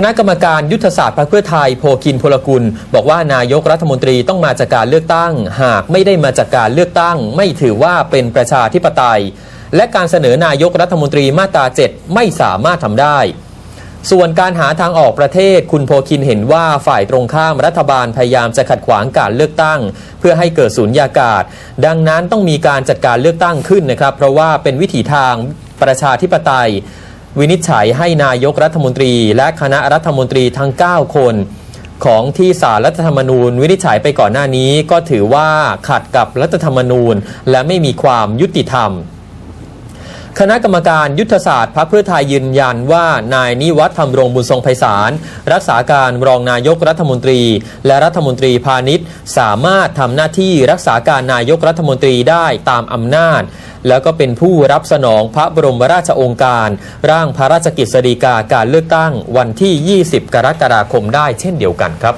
คณะกรรมการยุทธศาสตร์พรรคเพื่อไทยโพคินพลกุล บอกว่านายกรัฐมนตรีต้องมาจากการเลือกตั้ง หากไม่ได้มาจากการเลือกตั้ง ไม่ถือว่าเป็นประชาธิปไตย และการเสนอนายกรัฐมนตรีมาตรา7ไม่สามารถทำได้ ส่วนการหาทางออกประเทศคุณโพคินเห็นว่าฝ่ายตรงข้ามรัฐบาลพยายามจะขัดขวางการเลือกตั้ง เพื่อให้เกิดสูญญากาศ ดังนั้นต้องมีการจัดการเลือกตั้งขึ้นนะครับ เพราะว่าเป็นวิถีทางประชาธิปไตย วินิจฉัยให้นายกรัฐมนตรี และคณะรัฐมนตรีทั้ง 9 คน ของที่สารรัฐธรรมนูญ วินิจฉัยไปก่อนหน้านี้ก็ถือว่าขัดกับรัฐธรรมนูญ และไม่มีความยุติธรรม คณะกรรมการยุทธศาสตร์พรรคเพื่อไทยยืนยันว่านายนิวัฒน์ธรรมรงบุญทรงไพศาลรักษาการรองนายกรัฐมนตรี และรัฐมนตรีพาณิชย์ สามารถทำหน้าที่รักษาการนายกรัฐมนตรีได้ตามอำนาจ แล้วก็เป็นผู้รับสนองพระบรมราชองการ ร่างพระราชกิจสฎีกาการเลือกตั้งวันที่ 20 กรกฎาคมได้เช่นเดียวกันครับ